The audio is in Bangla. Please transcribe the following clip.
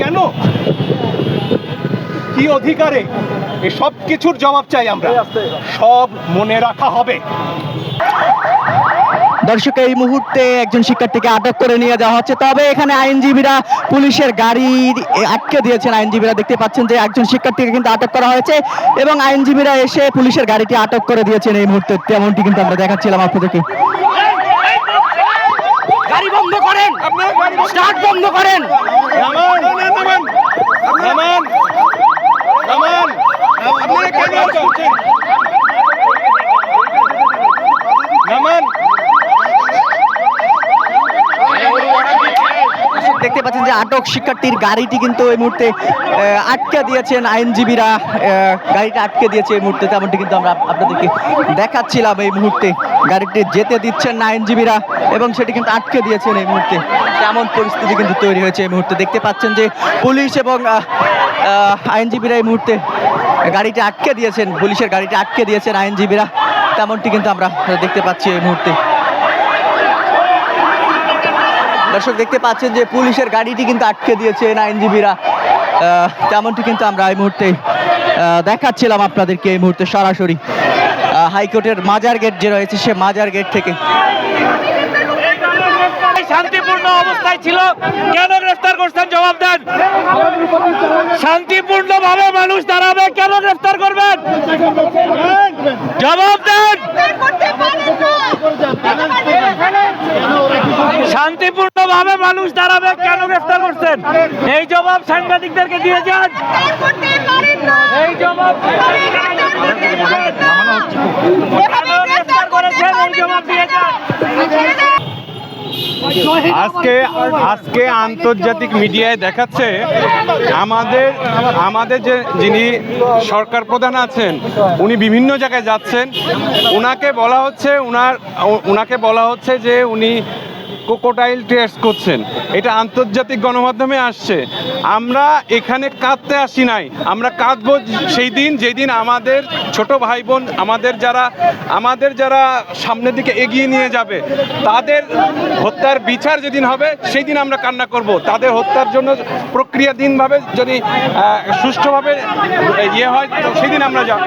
কেন? কি অধিকারে? এসব কিছুর জবাব চাই আমরা। সব মনে রাখা হবে। দর্শক, এই মুহূর্তে একজন শিক্ষার্থীকে আটক করে নিয়ে যাওয়া হচ্ছে। তবে এখানে আইনজীবীরা পুলিশের গাড়ি আটকে দিয়েছেন। আইনজীবীরা দেখতে পাচ্ছেন যে একজন শিক্ষার্থীকে কিন্তু আটক করা হয়েছে এবং আইনজীবীরা এসে পুলিশের গাড়িটি আটক করে দিয়েছেন এই মুহূর্তে। তেমনটি কিন্তু আমরা দেখাচ্ছিলাম আপনাদেরকে। করেন স্টার্ট বন্ধ করেন দেখতে পাচ্ছেন যে আটক শিক্ষার্থীর গাড়িটি কিন্তু এই মুহূর্তে আটকে দিয়েছেন আইনজীবীরা। গাড়িটা আটকে দিয়েছে এই মুহূর্তে, তেমনটি কিন্তু আমরা আপনাদেরকে দেখাচ্ছিলাম এই মুহূর্তে। গাড়িটি যেতে দিচ্ছেন না আইনজীবীরা, এবং সেটি কিন্তু আটকে দিয়েছেন এই মুহূর্তে। তেমন পরিস্থিতি কিন্তু তৈরি হয়েছে এই মুহূর্তে। দেখতে পাচ্ছেন যে পুলিশ এবং আইনজীবীরা এই মুহূর্তে গাড়িটা আটকে দিয়েছেন, পুলিশের গাড়িটা আটকে দিয়েছেন আইনজীবীরা। তেমনটি কিন্তু আমরা দেখতে পাচ্ছি এই মুহূর্তে। দর্শক দেখতে পাচ্ছেন যে পুলিশের গাড়িটি কিন্তু আটকে দিয়েছেন আইনজীবীরা। তেমনটি কিন্তু আমরা এই মুহূর্তে দেখাচ্ছিলাম আপনাদেরকে এই মুহূর্তে সরাসরি। হাইকোর্টের মাজার গেট যে রয়েছে সে মাজার গেট থেকে। শান্তিপূর্ণ অবস্থায় ছিল। কেন গ্রেফতার করছেন? জবাব দেন। শান্তিপূর্ণ ভাবে মানুষ দাঁড়াবে। কেন গ্রেফতার করবেন? জবাব দেন। শান্তিপূর্ণ ভাবে মানুষ দাঁড়াবে কেন গ্রেফতার করছেন? এই জবাব সাংবাদিকদেরকে দিয়ে যান। এই জবাব দিয়ে যান। আজকে আজকে আন্তর্জাতিক মিডিয়ায় দেখাচ্ছে আমাদের আমাদের যে যিনি সরকার প্রধান আছেন, উনি বিভিন্ন জায়গায় যাচ্ছেন। উনাকে বলা হচ্ছে, উনার উনাকে বলা হচ্ছে যে উনি কোকোটাইল টেস্ট করছেন। এটা আন্তর্জাতিক গণমাধ্যমে আসছে। আমরা এখানে কাঁদতে আসি নাই। আমরা কাঁদবো সেই দিন, যেদিন আমাদের ছোট ভাই বোন আমাদের যারা আমাদের যারা সামনের দিকে এগিয়ে নিয়ে যাবে, তাদের হত্যার বিচার যেদিন হবে, সেই দিন আমরা কান্না করব। তাদের হত্যার জন্য প্রক্রিয়াধীনভাবে যদি সুষ্ঠুভাবে ইয়ে হয় সেদিন আমরা যাব।